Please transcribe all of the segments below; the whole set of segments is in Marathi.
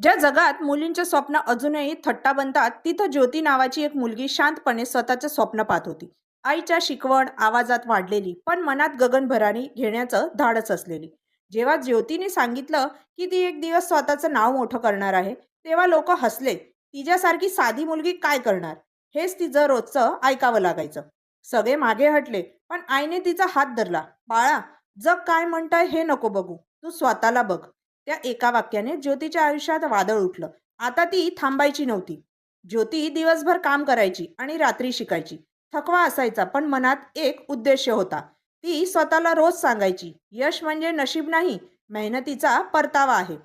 ज्या जगात मुलींचे स्वप्न अजूनही थट्टा बनतात तिथं ज्योती नावाची एक मुलगी शांतपणे स्वतःचं स्वप्न पाहत होती. आईच्या शिकवण आवाजात वाढलेली पण मनात गगनभराणी घेण्याचं धाडस असलेली. जेव्हा ज्योतीने सांगितलं की ती एक दिवस स्वतःचं नाव मोठं करणार आहे तेव्हा लोक हसले तिच्यासारखी साधी मुलगी काय करणार? हेच तिचं रोजचं ऐकावं लागायचं. सगळे मागे हटले पण आईने तिचा हात धरला बाळा जग काय म्हणताय हे नको बघू तू स्वतःला बघ. त्या एका वाक्याने ज्योतीच्या आयुष्यात वादळ उठलं. आता ती थांबायची नव्हती. ज्योती दिवसभर काम करायची आणि रात्री शिकायची. थकवा असायचा पण मनात एक उद्देश होता. ती स्वतःला रोज सांगायची यश म्हणजे नशीब नाही मेहनतीचा परतावा आहे.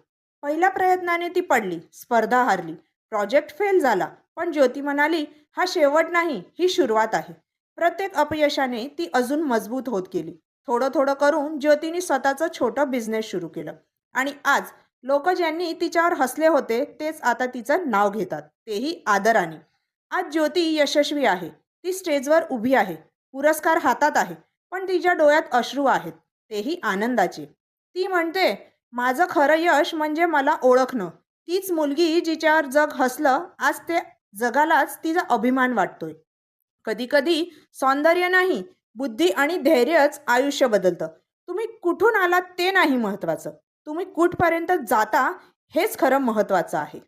पहिल्या प्रयत्नाने ती पडली स्पर्धा हारली. प्रोजेक्ट फेल झाला पण ज्योती म्हणाली हा शेवट नाही ही सुरुवात आहे. प्रत्येक अपयशाने ती अजून मजबूत होत गेली. थोडं थोडं करून ज्योतीने स्वतःचं छोटं बिझनेस सुरू केलं. आणि आज लोक ज्यांनी तिच्यावर हसले होते तेच आता तिचं नाव घेतात. तेही आदराने. आज ज्योती यशस्वी आहे. ती स्टेजवर उभी आहे. पुरस्कार हातात आहे. पण तिच्या डोळ्यात अश्रू आहेत. तेही आनंदाचे. ती म्हणते माझं खरं यश म्हणजे मला ओळखणं. तीच मुलगी जिच्यावर जग हसलं आज ते जगालाच तिचा अभिमान वाटतोय. कधीकधी सौंदर्य नाही बुद्धी आणि धैर्यच आयुष्य बदलतं. तुम्ही कुठून आलात ते नाही महत्त्वाचं. तुम्ही कुठपर्यंत जाता हेच खरं महत्त्वाचं आहे.